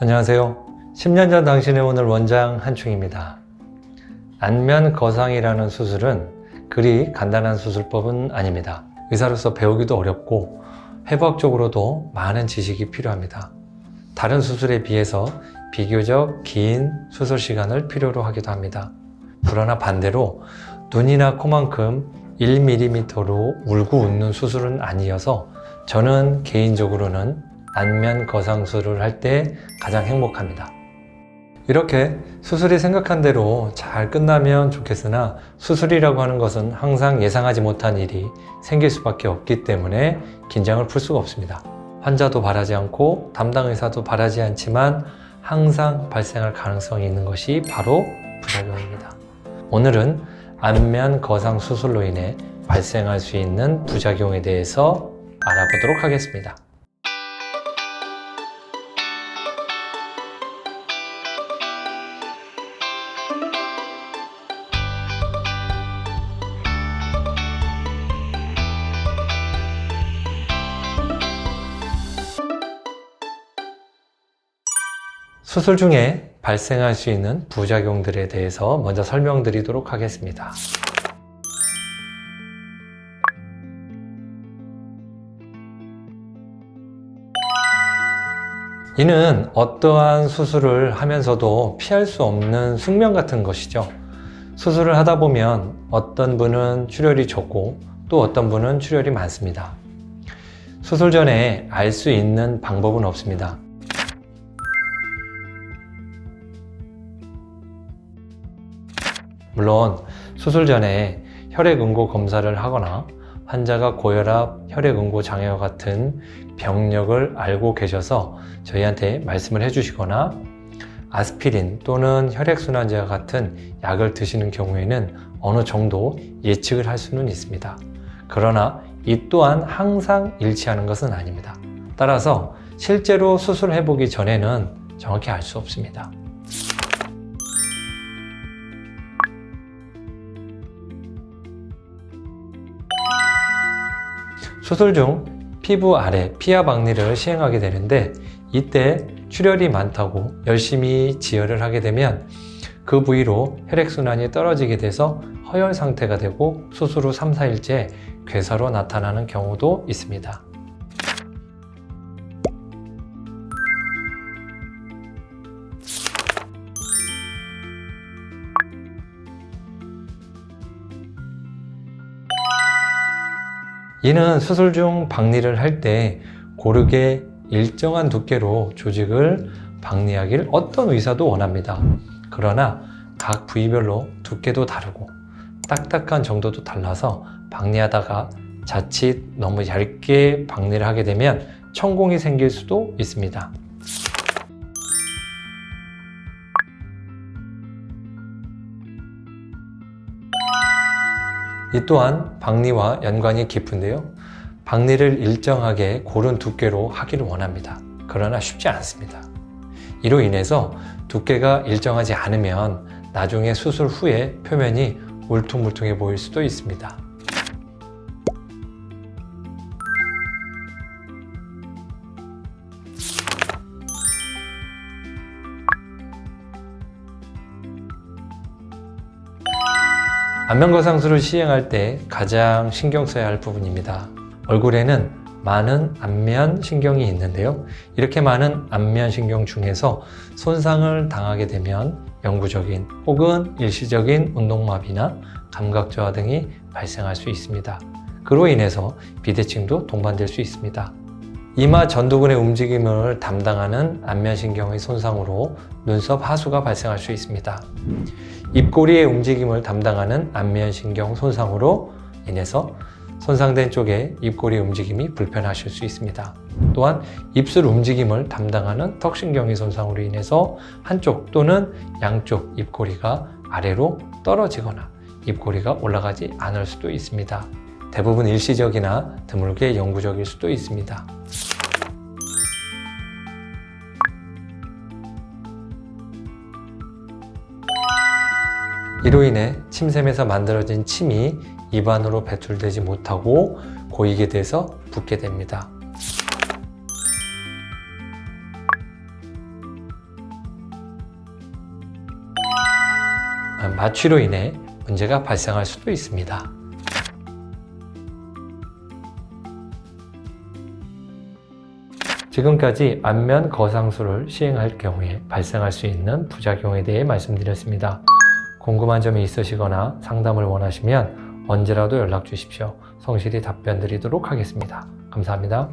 안녕하세요. 10년 전 당신의 오늘 원장 한충입니다. 안면 거상이라는 수술은 그리 간단한 수술법은 아닙니다. 의사로서 배우기도 어렵고 해부학적으로도 많은 지식이 필요합니다. 다른 수술에 비해서 비교적 긴 수술 시간을 필요로 하기도 합니다. 그러나 반대로 눈이나 코만큼 1mm로 울고 웃는 수술은 아니어서 저는 개인적으로는 안면 거상술을 할 때 가장 행복합니다. 이렇게 수술이 생각한 대로 잘 끝나면 좋겠으나 수술이라고 하는 것은 항상 예상하지 못한 일이 생길 수밖에 없기 때문에 긴장을 풀 수가 없습니다. 환자도 바라지 않고 담당 의사도 바라지 않지만 항상 발생할 가능성이 있는 것이 바로 부작용입니다. 오늘은 안면 거상 수술로 인해 발생할 수 있는 부작용에 대해서 알아보도록 하겠습니다. 수술 중에 발생할 수 있는 부작용들에 대해서 먼저 설명드리도록 하겠습니다. 이는 어떠한 수술을 하면서도 피할 수 없는 숙명 같은 것이죠. 수술을 하다 보면 어떤 분은 출혈이 적고 또 어떤 분은 출혈이 많습니다. 수술 전에 알 수 있는 방법은 없습니다. 물론 수술 전에 혈액응고 검사를 하거나 환자가 고혈압, 혈액응고 장애와 같은 병력을 알고 계셔서 저희한테 말씀을 해주시거나 아스피린 또는 혈액순환제와 같은 약을 드시는 경우에는 어느 정도 예측을 할 수는 있습니다. 그러나 이 또한 항상 일치하는 것은 아닙니다. 따라서 실제로 수술해 보기 전에는 정확히 알 수 없습니다. 수술 중 피부 아래 피하 박리를 시행하게 되는데 이때 출혈이 많다고 열심히 지혈을 하게 되면 그 부위로 혈액순환이 떨어지게 돼서 허혈 상태가 되고 수술 후 3, 4일째 괴사로 나타나는 경우도 있습니다. 이는 수술 중 박리를 할 때 고르게 일정한 두께로 조직을 박리하길 어떤 의사도 원합니다. 그러나 각 부위별로 두께도 다르고 딱딱한 정도도 달라서 박리하다가 자칫 너무 얇게 박리를 하게 되면 천공이 생길 수도 있습니다. 이 또한 박리와 연관이 깊은데요. 박리를 일정하게 고른 두께로 하기를 원합니다. 그러나 쉽지 않습니다. 이로 인해서 두께가 일정하지 않으면 나중에 수술 후에 표면이 울퉁불퉁해 보일 수도 있습니다. 안면거상술을 시행할 때 가장 신경 써야 할 부분입니다. 얼굴에는 많은 안면 신경이 있는데요. 이렇게 많은 안면 신경 중에서 손상을 당하게 되면 영구적인 혹은 일시적인 운동마비나 감각 저하 등이 발생할 수 있습니다. 그로 인해서 비대칭도 동반될 수 있습니다. 이마 전두근의 움직임을 담당하는 안면신경의 손상으로 눈썹 하수가 발생할 수 있습니다. 입꼬리의 움직임을 담당하는 안면신경 손상으로 인해서 손상된 쪽의 입꼬리 움직임이 불편하실 수 있습니다. 또한 입술 움직임을 담당하는 턱신경의 손상으로 인해서 한쪽 또는 양쪽 입꼬리가 아래로 떨어지거나 입꼬리가 올라가지 않을 수도 있습니다. 대부분 일시적이나 드물게 영구적일 수도 있습니다. 이로 인해 침샘에서 만들어진 침이 입안으로 배출되지 못하고 고이게 돼서 붓게 됩니다. 마취로 인해 문제가 발생할 수도 있습니다. 지금까지 안면 거상술을 시행할 경우에 발생할 수 있는 부작용에 대해 말씀드렸습니다. 궁금한 점이 있으시거나 상담을 원하시면 언제라도 연락 주십시오. 성실히 답변 드리도록 하겠습니다. 감사합니다.